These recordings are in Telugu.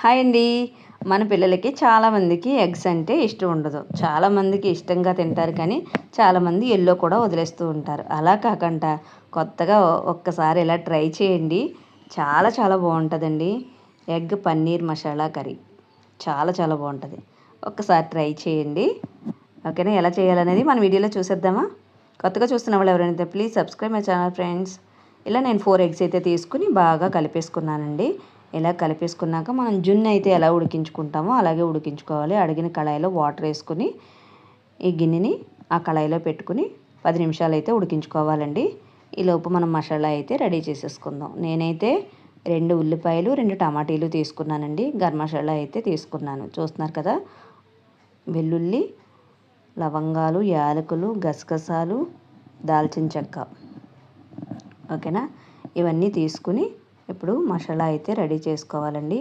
హాయ్ అండి. మన పిల్లలకి చాలామందికి ఎగ్స్ అంటే ఇష్టం ఉండదు. చాలామందికి ఇష్టంగా తింటారు కానీ చాలామంది ఎల్లో కూడా వదిలేస్తూ ఉంటారు. అలా కాకుండా కొత్తగా ఒక్కసారి ఇలా ట్రై చేయండి. చాలా చాలా బాగుంటుందండి. Egg paneer masala curry. చాలా చాలా బాగుంటుంది. ఒక్కసారి ట్రై చేయండి. ఓకేనా? ఎలా చేయాలనేది మన వీడియోలో చూసేద్దామా? కొత్తగా చూస్తున్న వాళ్ళు ఎవరైనా please subscribe my channel friends. ఇలా నేను ఫోర్ ఎగ్స్ అయితే తీసుకుని బాగా కలిపేసుకున్నానండి. ఇలా కలిపేసుకున్నాక మనం జున్ను అయితే ఎలా ఉడికించుకుంటామో అలాగే ఉడికించుకోవాలి. అడిగిన కళాయిలో వాటర్ వేసుకుని ఈ గిన్నెని ఆ కళాయిలో పెట్టుకుని పది నిమిషాలు అయితే ఉడికించుకోవాలండి. ఈలోపు మనం మసాలా అయితే రెడీ చేసేసుకుందాం. నేనైతే రెండు ఉల్లిపాయలు రెండు టమాటీలు తీసుకున్నానండి. గరం మసాలా అయితే తీసుకున్నాను. చూస్తున్నారు కదా? వెల్లుల్లి లవంగాలు యాలకులు గసగసాలు దాల్చిన చెక్క. ఓకేనా? ఇవన్నీ తీసుకుని ఇప్పుడు మసాలా అయితే రెడీ చేసుకోవాలండి.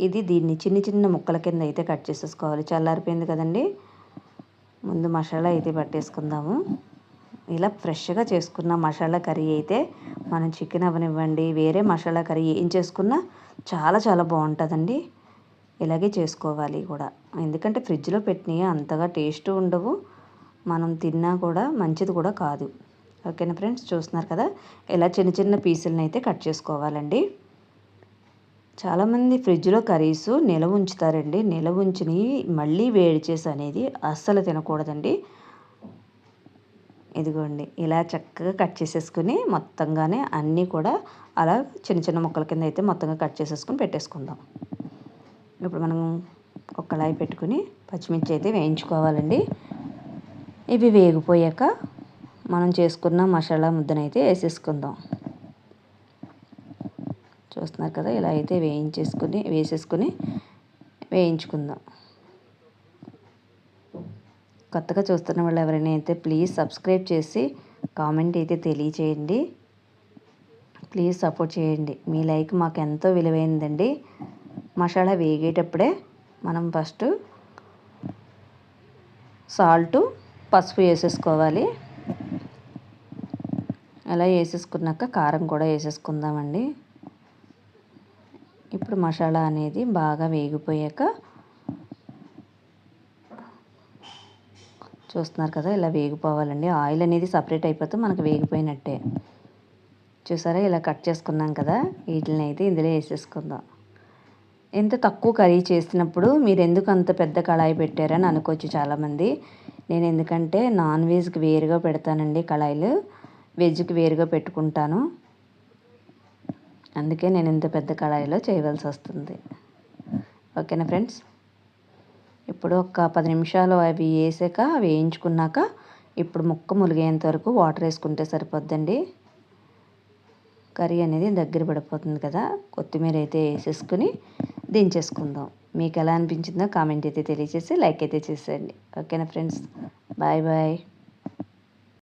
ఇది దీన్ని చిన్న చిన్న ముక్కల కింద అయితే కట్ చేసేసుకోవాలి. చల్లారిపోయింది కదండి. ముందు మసాలా అయితే పట్టేసుకుందాము. ఇలా ఫ్రెష్గా చేసుకున్న మసాలా కర్రీ అయితే మనం చికెన్ అవనివ్వండి వేరే మసాలా కర్రీ ఏం చేసుకున్నా చాలా చాలా బాగుంటుందండి. ఇలాగే చేసుకోవాలి కూడా. ఎందుకంటే ఫ్రిడ్జ్లో పెట్టినవి అంతగా టేస్ట్ ఉండవు. మనం తిన్నా కూడా మంచిది కూడా కాదు. ఓకేనా ఫ్రెండ్స్? చూస్తున్నారు కదా? ఇలా చిన్న చిన్న పీసులను అయితే కట్ చేసుకోవాలండి. చాలామంది ఫ్రిడ్జ్లో కర్రీస్ నిలవ ఉంచుతారండి. నిలవ ఉంచిని మళ్ళీ వేడి చేసి అనేది అస్సలు తినకూడదండి. ఇదిగోండి ఇలా చక్కగా కట్ చేసేసుకుని మొత్తంగానే అన్నీ కూడా అలా చిన్న చిన్న ముక్కల కింద అయితే మొత్తంగా కట్ చేసేసుకుని పెట్టేసుకుందాం. ఇప్పుడు మనం ఒక కళాయి పెట్టుకుని పచ్చిమిర్చి అయితే వేయించుకోవాలండి. ఇవి వేగిపోయాక మనం చేసుకున్న మసాలా ముద్దనైతే వేసేసుకుందాం. చూస్తున్నారు కదా ఇలా అయితే వేయించేసుకుని వేసేసుకుని వేయించుకుందాం. కొత్తగా చూస్తున్న వాళ్ళు ఎవరైనా అయితే ప్లీజ్ సబ్స్క్రైబ్ చేసి కామెంట్ అయితే తెలియచేయండి. ప్లీజ్ సపోర్ట్ చేయండి. మీ లైక్ మాకు ఎంతో విలువైందండి. మసాలా వేగేటప్పుడే మనం ఫస్ట్ సాల్టు పసుపు వేసేసుకోవాలి. అలా వేసేసుకున్నాక కారం కూడా వేసేసుకుందామండి. ఇప్పుడు మసాలా అనేది బాగా వేగిపోయాక చూస్తున్నారు కదా ఇలా వేగిపోవాలండి. ఆయిల్ అనేది సపరేట్ అయిపోతే మనకు వేగిపోయినట్టే. చూసారా ఇలా కట్ చేసుకున్నాం కదా వీటిని అయితే ఇందులో వేసేసుకుందాం. ఎంత తక్కువ కర్రీ చేసినప్పుడు మీరు ఎందుకు అంత పెద్ద కళాయి పెట్టారని అనుకోవచ్చు చాలామంది. నేను ఎందుకంటే నాన్ వెజ్కి వేరుగా పెడతానండి కళాయిలు. వెజ్కి వేరుగా పెట్టుకుంటాను. అందుకే నేను ఇంత పెద్ద కళాయిలో చేయవలసి వస్తుంది. ఓకేనా ఫ్రెండ్స్? ఇప్పుడు ఒక పది నిమిషాలు అవి వేసాక వేయించుకున్నాక ఇప్పుడు ముక్క ములిగేంత వరకు వాటర్ వేసుకుంటే సరిపోద్దండి. కర్రీ అనేది దగ్గర పడిపోతుంది కదా కొత్తిమీర అయితే వేసేసుకుని దించేసుకుందాం. మీకు ఎలా అనిపించిందో కామెంట్ అయితే తెలియజేసి లైక్ అయితే చేసేయండి. ఓకేనా ఫ్రెండ్స్? Bye bye.